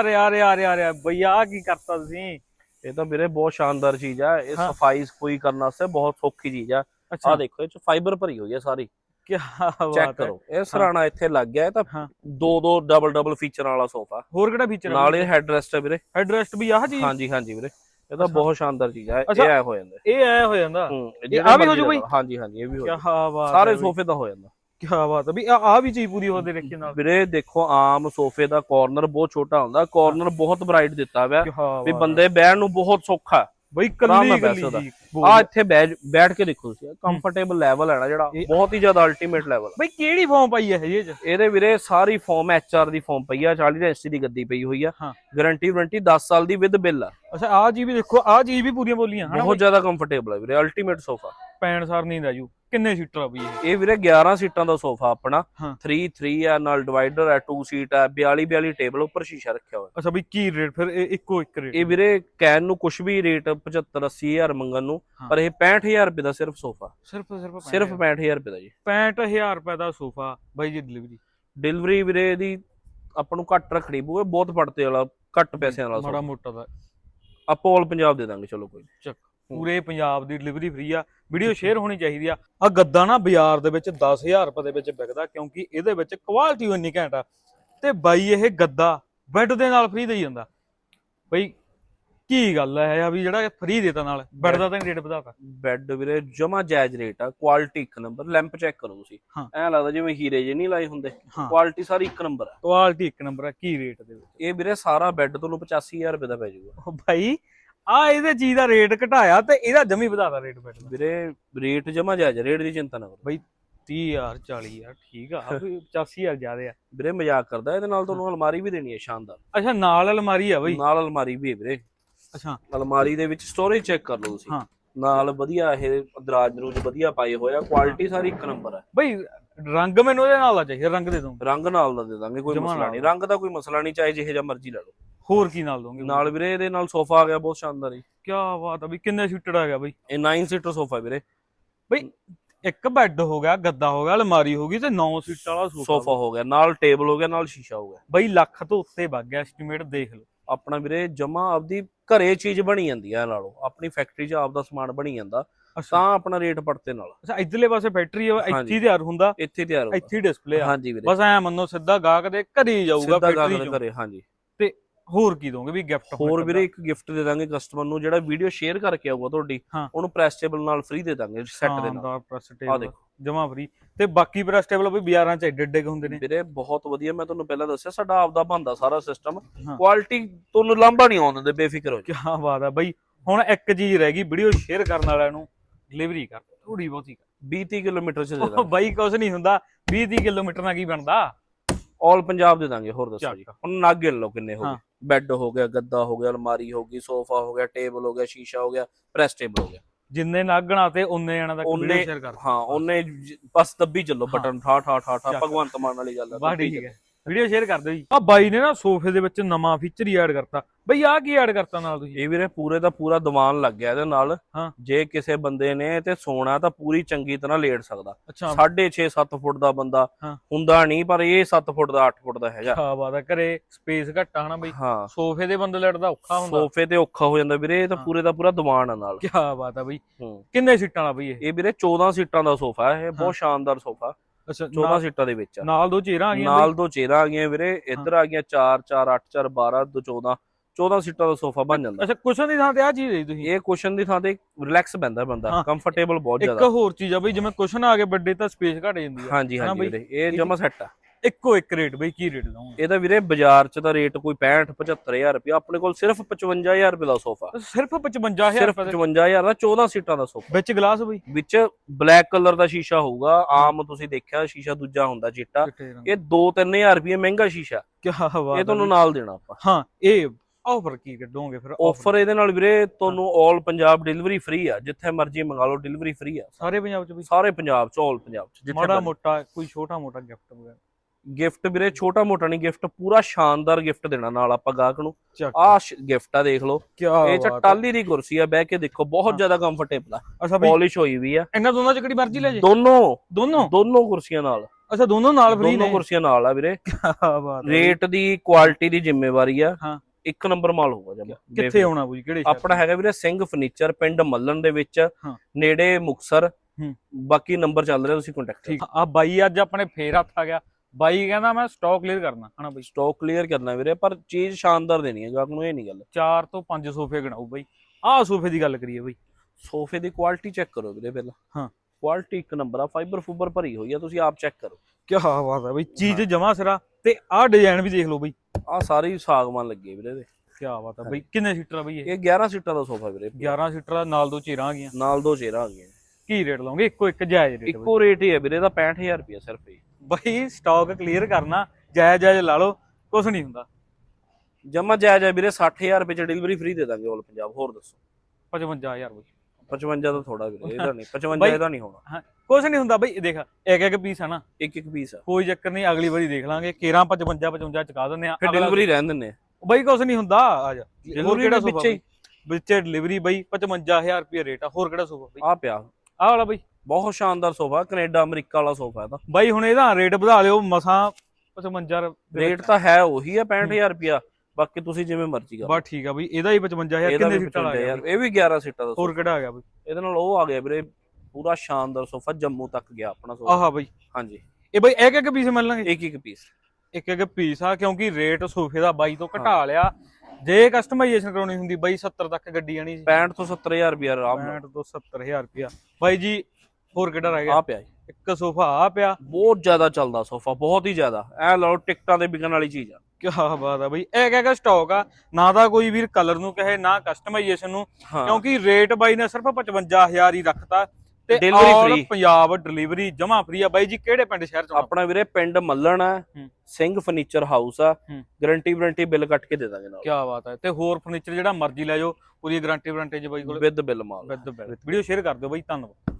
ਅਰੇ ਅਰੇ ਅਰੇ ਅਰੇ ਬਈ ਆ ਕੀ ਕਰਤਾ ਤੁਸੀਂ? ਇਹ ਤਾਂ ਵੀਰੇ ਬਹੁਤ ਸ਼ਾਨਦਾਰ ਚੀਜ਼ ਆ। ਇਹ। ਸਫ਼ਾਈ ਕੋਈ ਕਰਨ ਵਾਸਤੇ ਬਹੁਤ ਸੌਖੀ ਚੀਜ਼ ਆ। ਆ ਦੇਖੋ ਇਹ ਚ ਫਾਈਬਰ ਭਰੀ ਹੋਈ ਹੈ ਸਾਰੀ। ਕੀ ਬਾਤ ਚੈੱਕ ਕਰੋ। ਇਹ ਸਰਾਣਾ ਇੱਥੇ ਲੱਗ ਗਿਆ ਇਹ ਤਾਂ। ਦੋ ਦੋ ਡਬਲ ਡਬਲ ਫੀਚਰ ਵਾਲਾ ਸੋਫਾ। ਹੋਰ ਕਿਹੜਾ ਫੀਚਰ ਨਾਲ ਇਹ ਹੈਡ ਰੈਸਟ ਹੈ ਵੀਰੇ। ਹੈਡਰੈਸਟ ਵੀ ਆਹ ਚੀਜ਼? ਹਾਂਜੀ ਹਾਂਜੀ ਵੀਰੇ। ਇਹ ਤਾਂ। ਬਹੁਤ ਸ਼ਾਨਦਾਰ ਚੀਜ਼ ਆ। ਇਹ। ਐ ਹੋ ਜਾਂਦਾ। ਇਹ ਐ ਹੋ ਜਾਂਦਾ। ਇਹ ਆ ਵੀ ਹੋ ਲੈ ਲਓ। ਹਾਂਜੀ ਹਾਂਜੀ ਇਹ ਵੀ ਹੋ ਕੀ। ਬਾਤ ਸਾਰੇ ਸੋਫੇ ਦਾ ਹੋ ਜਾਂਦਾ। ਕੀ ਬਾਤ ਹੈ ਵੀ ਆ ਆ ਵੀ ਚੀਜ਼ ਪੂਰੀ ਹੋਦੇ ਰੱਖੇ ਨਾਲ। ਵੀਰੇ ਦੇਖੋ ਆਮ ਸੋਫੇ ਦਾ ਕਾਰਨਰ ਬਹੁਤ ਛੋਟਾ ਹੁੰਦਾ। ਕਾਰਨਰ ਬਹੁਤ ਬ੍ਰਾਈਟ ਦਿੱਤਾ ਹੋਇਆ। ਵੀ ਬੰਦੇ ਬਹਿਣ ਨੂੰ ਬਹੁਤ ਸੌਖਾ। ਬਈ ਕੱਲੀ ਕੱਲੀ। ਜੀ ਆ ਇੱਥੇ ਬੈਠ ਕੇ ਦੇਖੋ ਤੁਸੀਂ। ਕੰਫਰਟੇਬਲ ਲੈਵਲ ਹੈ ਨਾ ਜਿਹੜਾ। ਬਹੁਤ ਹੀ ਜ਼ਿਆਦਾ ਅਲਟੀਮੇਟ ਲੈਵਲ ਬਈ ਕਿਹੜੀ ਫਾਰਮ ਪਾਈ ਹੈ ਇਹ ਚ? ਇਹਦੇ ਵੀਰੇ ਸਾਰੀ ਫਾਰਮ ਐਚਆਰ ਦੀ ਫਾਰਮ ਪਈ ਆ। 40 ਦਾ ਐਸਟੀ ਦੀ ਗੱਦੀ ਪਈ ਹੋਈ ਆ। ਹਾਂ। ਗਾਰੰਟੀ ਵਾਰੰਟੀ 10 ਸਾਲ ਦੀ ਵਿਦ ਬਿੱਲ ਆ। ਅੱਛਾ ਆ ਜੀ ਵੀ ਦੇਖੋ ਆ ਚੀਜ਼ ਵੀ ਪੂਰੀਆਂ ਬੋਲੀਆਂ ਬਹੁਤ ਜ਼ਿਆਦਾ ਕੰਫਰਟੇਬਲ ਹੈ ਵੀਰੇ। ਅਲਟੀਮੇਟ ਸੋਫਾ ਪੈਣ ਸਾਰ ਨਹੀਂ ਰਾਜੂ ਕਿੰਨੇ ਸੀਟਰ ਆ ਬਈ ਇਹ? ਇਹ ਵੀਰੇ 11 ਸੀਟਾਂ ਦਾ ਸੋਫਾ ਆਪਣਾ। ਹਾਂ। 3 3 ਆ ਨਾਲ ਡਿਵਾਈਡਰ ਹੈ 2 ਸੀਟ ਹੈ 42 42 ਟੇਬਲ ਉੱਪਰ ਸ਼ੀਸ਼ਾ ਰੱਖਿਆ ਹੋਇਆ। ਅੱਛਾ ਬਈ ਕੀ ਰੇਟ ਫਿਰ ਇਹ ਇੱਕੋ ਇੱਕ ਰੇਟ ਇਹ ਵੀਰੇ ਕਹਿਣ ਨੂੰ ਕੁਝ ਵੀ ਰੇਟ 75 80 ਹਜ਼ਾਰ ਮੰਗਣ ਨੂੰ ਹਾਂ। ਪਰ ਇਹ 65000 ਰੁਪਏ ਦਾ ਸਿਰਫ ਸੋਫਾ। ਸਿਰਫ ਸਿਰਫ ਸਿਰਫ 65000 ਰੁਪਏ ਦਾ ਜੀ। 65000 ਰੁਪਏ ਦਾ ਸੋਫਾ ਬਾਈ ਜੀ ਡਿਲੀਵਰੀ ਡਿਲੀਵਰੀ ਵੀਰੇ ਦੀ ਆਪਾਂ ਨੂੰ ਘੱਟ ਰੱਖਣੀ ਪਊ ਇਹ ਬਹੁਤ ਪੜਤੇ ਵਾਲਾ ਘੱਟ ਪੈਸਿਆਂ ਵਾਲਾ ਮਾੜਾ। ਮੋਟਾ ਦਾ ਆਪਾਂ ਆਲ ਪੰਜਾਬ ਦੇ ਦਾਂਗੇ ਚਲੋ ਕੋਈ ਨੀ। ਚੱਕ। ਪੂਰੇ ਪੰਜਾਬ ਦੀ ਡਿਲੀਵਰੀ ਫ੍ਰੀ ਆ। ਵੀਡੀਓ ਸ਼ੇਅਰ ਹੋਣੀ ਚਾਹੀਦੀ ਆ। ਆ ਗੱਦਾ ਨਾ ਬਾਜ਼ਾਰ ਦੇ ਵਿੱਚ 10000 ਰੁਪਏ ਦੇ ਵਿੱਚ ਵਿਕਦਾ ਕਿਉਂਕਿ ਇਹਦੇ ਵਿੱਚ ਕੁਆਲਿਟੀ ਇੰਨੀ ਘੈਂਟ ਆ। ਤੇ ਬਾਈ ਇਹ ਗੱਦਾ ਬੈੱਡ ਦੇ ਨਾਲ ਫ੍ਰੀ ਦੇਈ ਜਾਂਦਾ। ਬਈ ਕੀ ਗੱਲ ਹੈ ਆ ਵੀ ਜਿਹੜਾ ਫ੍ਰੀ ਦੇਤਾ ਨਾਲ ਬੈੱਡ ਦਾ ਤਾਂ ਰੇਟ ਵਧਾਤਾ। ਬੈੱਡ ਵੀਰੇ ਜਮਾ ਜਾਇਜ਼ ਰੇਟ ਆ ਕੁਆਲਿਟੀ ਇੱਕ ਨੰਬਰ ਲੈਂਪ ਚੈੱਕ ਕਰੋ ਤੁਸੀਂ। ਐਂ ਲੱਗਦਾ ਜਿਵੇਂ ਹੀਰੇ ਜੇ ਨਹੀਂ ਲਾਏ ਹੁੰਦੇ। ਕੁਆਲਿਟੀ ਸਾਰੀ ਇੱਕ ਨੰਬਰ ਆ। ਕੁਆਲਿਟੀ ਇੱਕ ਨੰਬਰ ਆ ਕੀ ਰੇਟ ਦੇ ਵਿੱਚ? ਇਹ ਵੀਰੇ ਸਾਰਾ ਬੈੱਡ ਤੁਹਾਨੂੰ 85000 ਰੁਪਏ ਦਾ ਪੈ ਜਾਊਗਾ। ਉਹ ਭਾਈ ਆ ਇਹਦੇ ਚੀਜ਼ ਦਾ ਰੇਟ ਘਟਾਇਆ ਤੇ ਇਹਦਾ ਜਮੀ ਵਧਾਤਾ ਰੇਟ ਦਾ ਵੀਰੇ ਰੇਟ ਜਮਾ ਜਾਇਜ਼ ਰੇਟ ਦੀ ਚਿੰਤਾ ਨਾ ਕਰੋ। 30000 40000 ਠੀਕ ਆ ਆ ਵੀ 85000 ਜ਼ਿਆਦੇ ਆ। ਵੀਰੇ ਮਜ਼ਾਕ ਕਰਦਾ ਇਹਦੇ ਨਾਲ ਤੁਹਾਨੂੰ ਅਲਮਾਰੀ ਵੀ ਦੇਣੀ ਹੈ ਸ਼ਾਨਦਾਰ। ਅੱਛਾ ਨਾਲ ਅਲਮਾਰੀ ਆ ਬਈ? ਨਾਲ ਅਲਮਾਰੀ ਵੀ ਹੈ ਵੀਰੇ। ਅੱਛਾ। ਅਲਮਾਰੀ ਦੇ ਵਿੱਚ ਸਟੋਰੇਜ ਚੈੱਕ ਕਰ ਲਓ ਤੁਸੀਂ। ਹਾਂ। ਨਾਲ ਵਧੀਆ ਇਹ ਦਰਾਜ ਦਰੂਜ ਵਧੀਆ ਪਾਏ ਹੋਇਆ ਕੁਆਲਿਟੀ ਸਾਰੀ ਇੱਕ ਨੰਬਰ ਹੈ ਬਈ ਰੰਗ ਮੈਨੂੰ ਉਹਦੇ ਨਾਲ ਆ ਚਾਹੀਦਾ ਰੰਗ ਦੇ ਦੋ। ਰੰਗ ਨਾਲ ਦਾ ਦੇ ਦਾਂਗੇ ਕੋਈ ਮਸਲਾ। ਨਹੀਂ। ਰੰਗ ਦਾ ਕੋਈ ਮਸਲਾ ਨਹੀਂ ਚਾਹੇ ਜਿਹੇ ਜਿਹਾ ਮਰਜ਼ੀ ਲੈ ਲਓ। ਹੋਰ ਕੀ ਨਾਲ ਦੋਗੇ ਨਾਲ ਵੀਰੇ ਇਹਦੇ ਨਾਲ ਸੋਫਾ ਆ ਗਿਆ ਬਹੁਤ ਸ਼ਾਨਦਾਰ ਜੀ। ਕੀ ਬਾਤ ਆ ਬਈ ਕਿੰਨੇ ਸੀਟਡ ਆ ਗਿਆ ਬਈ? ਇਹ 9 ਸੀਟਰ ਸੋਫਾ ਵੀਰੇ। ਇੱਕ ਬੈੱਡ ਹੋ ਗਿਆ ਗੱਦਾ ਹੋ ਗਿਆ ਅਲਮਾਰੀ ਹੋ ਗਈ ਤੇ 9 ਸੀਟ ਵਾਲਾ ਸੋਫਾ ਹੋ ਗਿਆ ਨਾਲ ਟੇਬਲ ਹੋ ਗਿਆ ਨਾਲ ਸ਼ੀਸ਼ਾ ਹੋ ਗਿਆ। ਬਈ ਲੱਖ ਤੋਂ ਉੱਤੇ ਵਗ ਗਿਆ ਐਸਟੀਮੇਟ ਦੇਖ ਲਓ। ਆਪਣਾ ਵੀਰੇ ਜਮਾ ਆਪਦੀ ਘਰੇ ਚੀਜ਼ ਬਣੀ ਜਾਂਦੀ ਹੈ ਨਾਲੋਂ। ਆਪਣੀ ਫੈਕਟਰੀ 'ਚ ਆਪਦਾ ਸਮਾਨ ਬਣੀ ਜਾਂਦਾ ਤਾਂ ਆਪਣਾ ਰੇਟ ਪੜਤੇ ਨਾਲ। ਅੱਛਾ ਇਧਰਲੇ ਪਾਸੇ ਫੈਕਟਰੀ ਆ ਇੱਥੇ। ਹੀ ਤਿਆਰ ਹੁੰਦਾ? ਇੱਥੇ ਤਿਆਰ ਹੋਊਗਾ ਇੱਥੇ ਹੀ ਡਿਸਪਲੇ ਆ। ਹਾਂਜੀ ਵੀਰੇ। ਬਸ ਐ ਮੰਨੋ ਸਿੱਧਾ ਗਾਹਕ ਦੇ ਘਰੇ ਹੀ ਜਾਊਗਾ ਸਿੱਧਾ ਫੈਕਟਰੀ ਚੋਂ। ਹਾਂਜੀ। ਹੋਰ ਕੀ ਦੋਗੇ ਵੀ ਗਿਫਟ ਹੋਰ ਵੀਰੇ ਇੱਕ ਗਿਫਟ ਦੇ ਦਾਂਗੇ ਕਸਟਮਰ ਨੂੰ ਜਿਹੜਾ ਵੀਡੀਓ ਸ਼ੇਅਰ ਕਰਕੇ ਆਊਗਾ ਤੁਹਾਡੀ ਹਾਂ। ਉਹਨੂੰ ਪ੍ਰੈਸ ਟੇਬਲ ਨਾਲ ਫ੍ਰੀ ਦੇ ਦਾਂਗੇ ਸੈੱਟ ਦੇ ਨਾਲ। ਸ਼ਾਨਦਾਰ ਪ੍ਰੈਸ ਆ ਟੇਬਲ ਦੇਖੋ। ਜਮਾ ਫਰੀ ਤੇ ਬਾਕੀ ਪ੍ਰੈਸ ਟੇਬਲ ਵੀ ਬਾਜ਼ਾਰਾਂ ਚ ਏਡੇ ਕੁ ਹੁੰਦੇ ਨੇ। ਵੀਰੇ ਬਹੁਤ ਵਧੀਆ ਮੈਂ ਤੁਹਾਨੂੰ ਪਹਿਲਾਂ ਦੱਸਿਆ ਸਾਡਾ ਆਪਦਾ ਬੰਦਾ ਸਾਰਾ ਸਿਸਟਮ ਹਾਂ। ਕੁਆਲਿਟੀ ਤੁਹਾਨੂੰ ਲਾਂਭਾ ਨਹੀਂ ਆਉਣ ਦਿੰਦੇ ਬੇਫਿਕਰ ਹੋ ਕੀ ਬਾਤ ਆ ਬਈ ਹੁਣ ਇੱਕ ਚੀਜ਼ ਰਹਿ ਗਈ ਵੀਡੀਓ ਸ਼ੇਅਰ ਕਰਨ ਵਾਲਿਆਂ ਨੂੰ ਡਿਲੀਵਰੀ ਕਰ ਥੋੜੀ ਬਹੁਤੀ ਕਰ। 20 30 ਕਿਲੋਮੀਟਰ ਚ ਦੇ ਬਾਈ ਕੁਛ ਨਹੀਂ ਹੁੰਦਾ 20 30 ਕਿਲੋਮੀਟਰ ਨਾਲ ਕੀ ਬਣਦਾ? ਆਲ ਪੰਜਾਬ ਦੇ ਦਾਂਗੇ ਹੋਰ ਦੱਸੋ। ਜੀ। ਹੁਣ ਨਗ ਲਓ ਕਿੰਨੇ ਹੋ ਹਾਂ। ਗਏ। ਬੈੱਡ ਹੋ ਗਿਆ ਗੱਦਾ ਹੋ ਗਿਆ ਅਲਮਾਰੀ ਹੋ ਗਈ ਸੋਫਾ ਹੋ ਗਿਆ ਟੇਬਲ ਹੋ ਗਿਆ ਸ਼ੀਸ਼ਾ ਹੋ ਗਿਆ ਪ੍ਰੈਸ ਟੇਬਲ ਹੋ ਗਿਆ ਜਿੰਨੇ ਨਾਗਣਾ ਤੇ ਉਹਨੇ ਜਣਾ ਦਾ ਉਹਨੇ ਸ਼ੇਅਰ ਕਰ ਹਾਂ ਉਹਨੇ ਬਸ ਦੱਬੀ ਚੱਲੋ। ਬਟਨ ਠਾ ਠਾ ਠਾ ਠਾ। ਭਗਵੰਤ ਮਾਨ ਵਾਲੀ ਗੱਲ ਆ ਠੀਕ ਹੈ ਵੀਡੀਓ ਸ਼ੇਅਰ ਕਰ ਦਿਓ ਜੀ। ਆ ਬਾਈ ਨੇ ਨਾ ਸੋਫੇ ਦੇ ਵਿੱਚ ਨਵਾਂ ਫੀਚਰ ਹੀ ਐਡ ਕਰਤਾ। ਬਈ ਆ ਕੀ ਐਡ ਕਰਤਾ ਨਾਲ ਤੁਸੀਂ? ਇਹ ਵੀਰੇ ਪੂਰੇ ਦਾ ਪੂਰਾ ਦੀਵਾਨ ਲੱਗ ਗਿਆ ਇਹਦੇ ਨਾਲ। ਹਾਂ। ਜੇ ਕਿਸੇ ਬੰਦੇ ਨੇ ਤੇ ਸੋਣਾ ਤਾਂ ਪੂਰੀ ਚੰਗੀ ਤਰ੍ਹਾਂ ਲੇਟ ਸਕਦਾ। ਅੱਛਾ। 6.5 7 ਫੁੱਟ ਦਾ ਬੰਦਾ ਹਾਂ। ਹੁੰਦਾ ਨਹੀਂ ਪਰ ਇਹ 7 ਫੁੱਟ ਦਾ 8 ਫੁੱਟ ਦਾ ਹੈਗਾ। ਬਾਤ ਆ ਘਰੇ ਸਪੇਸ ਘੱਟ ਆ ਨਾ ਬਈ। ਹਾਂ। ਸੋਫੇ ਦੇ ਬੰਦੇ ਲੜਦਾ ਔਖਾ ਹੁੰਦਾ। ਸੋਫੇ ਤੇ ਔਖਾ ਹੋ ਜਾਂਦਾ ਵੀਰੇ ਇਹ ਤਾਂ ਹਾਂ। ਪੂਰੇ ਦਾ ਪੂਰਾ ਦੀਵਾਨ ਆ ਨਾਲ। ਕੀ ਬਾਤ ਆ ਬਈ। ਹੂੰ। ਕਿੰਨੇ ਸੀਟਾਂ ਵਾਲਾ ਬਈ ਇਹ? ਇਹ ਵੀਰੇ 14 ਸੀਟਾਂ ਦਾ ਸੋਫਾ ਹੈ ਇਹ ਹਾਂ। ਬਹੁਤ ਸ਼ਾਨਦਾਰ ਸੋਫਾ। ਅੱਛਾ 14 ਨਾਲ- ਸੀਟਾਂ ਦੇ ਵਿੱਚ ਆ। ਨਾਲ ਦੋ ਚੇਅਰਾਂ ਆ ਗਈਆਂ ਨਾਲ ਦੋ ਚੇਅਰਾਂ ਆ ਗਈਆਂ ਵੀਰੇ ਇੱਧਰ ਆ ਗਈਆਂ 4 4 8 4 12 ਦੋ 14 14 ਸੀਟਾਂ ਦਾ ਸੋਫਾ ਬਣ ਜਾਂਦਾ। ਅੱਛਾ ਕੁਸ਼ਨ ਦੀ ਥਾਂ ਤੇ ਆ ਚੀਜ਼ ਲਈ ਤੁਸੀਂ? ਇਹ ਕੁਸ਼ਨ ਦੀ ਥਾਂ ਤੇ ਰਿਲੈਕਸ ਬੈਂਦਾ ਬੰਦਾ। ਕੰਫਰਟੇਬਲ ਬਹੁਤ ਇੱਕ ਜ਼ਿਆਦਾ। ਹੋਰ ਚੀਜ਼ ਆ ਬਈ ਜਿਵੇਂ ਕੁਸ਼ਨ ਆ ਕੇ ਵੱਡੇ ਤਾਂ ਸਪੇਸ ਘਟ ਜਾਂਦੀ ਆ। ਹਾਂਜੀ ਹਾਂਜੀ ਇਹ- ਜਮਾ ਸੈੱਟ ਆ। ਇੱਕੋ ਇੱਕ ਰੇਟ ਬਈ ਕੀ ਰੇਟ ਦਊਂਗੇ ਇਹਦਾ ਵੀਰੇ ਬਾਜ਼ਾਰ 'ਚ ਤਾਂ ਰੇਟ ਕੋਈ 65 75000 ਰੁਪਏ ਆਪਣੇ ਕੋਲ ਸਿਰਫ 55000 ਰੁਪਏ ਦਾ ਸੋਫਾ। ਸਿਰਫ 55000 ਸਿਰਫ ਰੁਪਏ ਦੇ? 55000 ਦਾ 14 ਸੀਟਾਂ ਦਾ ਸੋਫਾ। ਵਿੱਚ ਗਲਾਸ ਬਈ? ਵਿੱਚ ਬਲੈਕ ਕਲਰ ਦਾ ਸ਼ੀਸ਼ਾ ਹੋਊਗਾ ਆਮ ਤੁਸੀਂ ਦੇਖਿਆ ਸ਼ੀਸ਼ਾ ਦੂਜਾ ਹੁੰਦਾ ਚਿੱਟਾ। ਇਹ 2-3000 ਰੁਪਏ ਮਹਿੰਗਾ ਸ਼ੀਸ਼ਾ। ਕੀ ਬਾਤ ਇਹ ਤੁਹਾਨੂੰ ਨਾਲ ਦੇਣਾ ਆਪਾਂ। ਹਾਂ ਇਹ ਆਫਰ ਕੀ ਕੱਢੋਗੇ ਫਿਰ? ਆਫਰ ਇਹਦੇ ਨਾਲ ਵੀਰੇ ਤੁਹਾਨੂੰ 올 ਪੰਜਾਬ ਡਿਲੀਵਰੀ ਫ੍ਰੀ ਆ ਜਿੱਥੇ ਮਰਜ਼ੀ ਮੰਗਾ ਲਓ ਡਿਲੀਵਰੀ ਫ੍ਰੀ ਆ। ਸਾਰੇ ਪੰਜਾਬ ਚ ਬਈ? ਸਾਰੇ ਪੰਜਾਬ 'ਚ 올 ਪੰਜਾਬ 'ਚ ਜਿੱਥੇ ਮਾੜਾ ਮੋਟਾ ਕੋਈ ਛੋਟਾ ਮੋਟਾ ਗਿਫਟ ਵਗੈਰਾ। ਗਿਫਟ ਵੀਰੇ ਛੋਟਾ ਮੋਟਾ ਨਹੀਂ ਗਿਫਟ ਪੂਰਾ ਸ਼ਾਨਦਾਰ ਗਿਫਟ ਦੇਣਾ ਨਾਲ ਆਪਾਂ ਗਾਹਕ ਨੂੰ। ਆਹ ਗਿਫਟ ਆ ਦੇਖ ਲਓ। ਕੀ ਇਹ ਚ ਟਾਲੀ ਦੀ ਕੁਰਸੀ ਆ ਬਹਿ ਕੇ ਦੇਖੋ ਬਹੁਤ। ਜ਼ਿਆਦਾ ਕੰਫਰਟੇਬਲ ਆ। ਅੱਛਾ ਬਈ। ਪਾਲਿਸ਼ ਹੋਈ ਵੀ ਆ। ਇਹਨਾਂ ਦੋਨਾਂ ਚ ਕਿਹੜੀ ਮਰਜ਼ੀ ਲੈ ਜੇ? ਦੋਨੋਂ। ਦੋਨੋਂ? ਦੋਨੋਂ ਕੁਰਸੀਆਂ ਨਾਲ। ਅੱਛਾ ਦੋਨੋਂ ਨਾਲ ਫ੍ਰੀ ਦੋਨੋਂ ਨੇ। ਕੁਰਸੀਆਂ ਨਾਲ ਆ ਵੀਰੇ। ਕਿਆ ਬਾਤ ਹੈ ਰੇਟ ਦੀ ਕੁਆਲਿਟੀ ਦੀ ਜ਼ਿੰਮੇਵਾਰੀ ਆ। ਹਾਂ। ਇੱਕ ਨੰਬਰ ਮਾਲ ਹੋਊਗਾ ਜਮਾ। ਕਿੱਥੇ ਆਉਣਾ ਬਈ? ਕਿਹੜੇ ਆਪਣਾ ਹੈਗਾ ਵੀਰੇ ਸਿੰਘ ਫਰਨੀਚਰ ਪਿੰਡ ਮੱਲਣ ਦੇ ਵਿੱਚ। ਨੇੜੇ ਮੁਕਸਰ। ਬਾਕੀ ਨੰਬਰ ਚੱਲ ਰਿਹਾ ਤੁਸੀਂ ਕੰਟੈਕਟ ਠੀਕ ਆ। ਬਾਈ ਅੱਜ ਆਪਣੇ ਫੇਰ ਹੱਥ ਆ ਗਿਆ। ਬਾਈ ਕਹਿੰਦਾ ਮੈਂ ਸਟਾਕ ਕਲੀਅਰ ਕਰਨਾ। ਹਨਾ ਬਾਈ ਸਟਾਕ ਕਲੀਅਰ ਕਰਨਾ ਵੀਰੇ ਪਰ ਚੀਜ਼ ਸ਼ਾਨਦਾਰ ਦੇਣੀ ਹੈ ਗਾਹਕ ਨੂੰ ਇਹ ਨਹੀਂ ਗੱਲ। 4 ਤੋਂ 5 ਸੋਫੇ ਗਣਾਓ ਬਾਈ। ਆਹ ਸੋਫੇ ਦੀ ਗੱਲ ਕਰੀਏ ਬਾਈ। ਸੋਫੇ ਦੀ ਕੁਆਲਿਟੀ ਚੈੱਕ ਕਰੋ ਵੀਰੇ ਪਹਿਲਾਂ। ਹਾਂ। ਕੁਆਲਿਟੀ ਇੱਕ ਨੰਬਰ ਆ ਫਾਈਬਰ ਫੂਬਰ ਭਰੀ ਹੋਈ ਆ ਤੁਸੀਂ ਆਪ ਚੈੱਕ ਕਰੋ। ਕੀ ਬਾਤ ਹੈ ਬਾਈ ਚੀਜ਼ ਜਮਾ ਸਿਰਾ ਤੇ ਆਹ ਡਿਜ਼ਾਈਨ ਵੀ ਦੇਖ ਲਓ ਬਾਈ। ਆ ਸਾਰੀ ਸਾਗਵਾਨ ਲੱਗੀ ਵੀਰੇ ਇਹਦੇ। ਕੀ ਬਾਤ ਹੈ ਬਾਈ ਕਿੰਨੇ ਸੀਟਰ ਆ ਬਾਈ ਇਹ? ਇਹ 11 ਸੀਟਾਂ ਦਾ ਸੋਫਾ ਵੀਰੇ। 11 ਸੀਟਰ ਦਾ ਨਾਲ ਦੋ ਚੇਰਾਂ ਆ ਗਈਆਂ। ਨਾਲ ਦੋ ਚੇਅਰਾਂ ਆ ਗਈਆਂ। ਕੀ ਰੇਟ ਲਾਉਂਗੇ? ਇੱਕੋ ਇੱਕ ਜਾਇਜ਼ ਰੇਟ ਇੱਕੋ ਰੇਟ ਹੀ ਹੈ ਵੀਰੇ ਦਾ 65000 ਰੁਪਏ ਸਿਰਫ ਹੀ ਬਾਈ ਸਟਾਕ ਕਲੀਅਰ ਕਰਨਾ ਜਾਇਜ਼ ਜਾਇਜ਼ ਲਾ ਲਓ ਕੁਝ ਨਹੀਂ ਹੁੰਦਾ। ਜਮਾ ਜਾਇਜ਼ ਹੈ ਵੀਰੇ 60000 ਰੁਪਏ ਚ ਡਿਲੀਵਰੀ ਫ੍ਰੀ ਦੇ ਦਾਂਗੇ ਆਲ ਪੰਜਾਬ ਹੋਰ ਦੱਸੋ। 55000 ਬਾਈ। 55 ਦਾ ਥੋੜਾ ਵੀਰੇ ਇਹਦਾ ਨਹੀਂ 55 ਬਾਈ- ਇਹਦਾ ਨਹੀਂ ਹੋਣਾ। ਕੁਝ ਨਹੀਂ ਹੁੰਦਾ ਬਾਈ ਦੇਖ ਇੱਕ ਇੱਕ ਪੀਸ ਆ ਨਾ। ਇੱਕ ਇੱਕ ਪੀਸ ਆ। ਕੋਈ ਚੱਕਰ ਨਹੀਂ ਅਗਲੀ ਵਾਰੀ ਦੇਖ ਲਾਂਗੇ 13 55 55 ਚੁਕਾ ਦਿੰਦੇ ਆ ਫਿਰ ਡਿਲੀਵਰੀ ਰਹਿਣ ਦਿੰਨੇ ਆ ਬਾਈ ਕੁਝ ਨਹੀਂ ਹੁੰਦਾ ਆ ਜਾ। ਹੋਰ ਕਿਹੜਾ ਸੋਫਾ ਵਿੱਚੇ ਹੀ। ਵਿੱਚ ਡਿਲੀਵਰੀ ਬਾਈ 55000 ਰੁਪਏ ਰੇਟ ਆ ਹੋਰ ਕਿਹੜਾ ਸੋਫਾ ਬਾਈ? ਆ ਪਿਆ। ਆਹ ਵਾਲਾ ਬਾਈ। ਬਹੁਤ ਸ਼ਾਨਦਾਰ ਸੋਫਾ ਕੈਨੇਡਾ ਅਮਰੀਕਾ ਵਾਲਾ ਸੋਫਾ ਇਹਦਾ ਬਾਈ ਹੁਣ ਇਹਦਾ ਰੇਟ ਵਧਾ ਲਿਓ ਮਸਾਂ 55 ਰੇਟ ਤਾਂ ਹੈ ਉਹੀ ਆ 65000 ਰੁਪਿਆ ਬਾਕੀ ਤੁਸੀਂ ਜਿਵੇਂ ਮਰਜ਼ੀ ਕਰੋ। ਬਸ ਠੀਕ ਆ ਬਾਈ ਇਹਦਾ ਹੀ 55000 ਇਹਦਾ ਕਿੰਨੇ ਸੀਟਾਂ ਆ ਗਿਆ 55,000 ਇਹ ਵੀ 11 ਸੀਟਾਂ ਦਾ ਹੋਰ ਕਿਹੜਾ ਆ ਗਿਆ ਬਾਈ? ਇਹਦੇ ਨਾਲ ਉਹ ਆ ਗਿਆ ਵੀਰੇ ਪੂਰਾ ਸ਼ਾਨਦਾਰ ਸੋਫਾ ਜੰਮੂ ਤੱਕ ਗਿਆ ਆਪਣਾ ਸੋਫਾ। ਆਹਾ ਬਾਈ। ਹਾਂਜੀ। ਇਹ ਬਾਈ ਇੱਕ ਇੱਕ ਪੀਸ ਮਿਲਣਗੇ? ਇੱਕ ਇੱਕ ਪੀਸ ਇੱਕ ਇੱਕ ਪੀਸ ਆ ਕਿਉਂਕਿ ਰੇਟ ਸੋਫੇ ਦਾ ਬਾਈ ਤੋਂ ਘਟਾ ਲਿਆ। ਜੇ ਕਸਟਮਾਈਜ਼ੇਸ਼ਨ ਕਰਾਉਣੀ ਹੁੰਦੀ ਬਾਈ 70 ਤੱਕ ਗੱਡੀ ਆਣੀ ਸੀ। 65 ਤੋਂ 70000 ਰੁਪਿਆ ਆਰਾਮ ਨਾਲ। 65 ਤੋਂ 70000 ਰੁਪਿਆ ਬਾਈ ਜੀ ਹੋਰ ਕਿਹੜਾ ਰਹਿ ਗਿਆ? ਆ ਪਿਆ ਜੀ। ਇੱਕ ਸੋਫਾ ਆ ਪਿਆ। ਬਹੁਤ ਜ਼ਿਆਦਾ ਚੱਲਦਾ ਸੋਫਾ ਬਹੁਤ ਹੀ ਜ਼ਿਆਦਾ। ਐ ਲਓ ਟਿਕਟਾਂ ਤੇ ਵਿਕਣ ਵਾਲੀ ਚੀਜ਼ ਆ। ਕੀ ਬਾਤ ਆ ਬਾਈ। ਇਹ ਕਹਿ ਸਟਾਕ ਆ? ਨਾ ਤਾਂ ਕੋਈ ਵੀਰ ਕਲਰ ਨੂੰ ਕਹੇ ਨਾ ਕਸਟਮਾਈਜ਼ੇਸ਼ਨ ਨੂੰ। ਕਿਉਂਕਿ ਰੇਟ ਬਾਈ ਨੇ ਸਿਰਫ 55000 ਹੀ ਰੱਖਤਾ। ਤੇ all free। ਪੰਜਾਬ ਡਿਲੀਵਰੀ ਜਮਾ ਫ੍ਰੀ ਆ। ਬਾਈ ਜੀ ਕਿਹੜੇ ਪਿੰਡ ਸ਼ਹਿਰ ਚ ਆਪਣਾ ਵੀਰੇ ਪਿੰਡ ਮੱਲਣ ਆ। ਸਿੰਘ ਫਰਨੀਚਰ ਹਾਊਸ ਆ। ਗਾਰੰਟੀ ਵਾਰੰਟੀ ਬਿੱਲ ਕੱਟ ਕੇ ਦੇ ਦਾਂਗੇ ਨਾਲ। ਕੀ ਬਾਤ ਹੈ ਤੇ ਹੋਰ ਫਰਨੀਚਰ ਜਿਹੜਾ ਮਰਜ਼ੀ ਲੈ ਜਾਓ ਪੂਰੀ ਗਾਰੰਟੀ ਵਾਰੰਟੀ ਚ ਬਾਈ ਕੋਲ ਵਿਦ ਬਿੱਲ ਮਾਲ ਵਿਦ ਵੀਡੀਓ ਸ਼ੇਅਰ ਕਰ ਦਿਓ ਬਾਈ ਧੰਨਵਾਦ।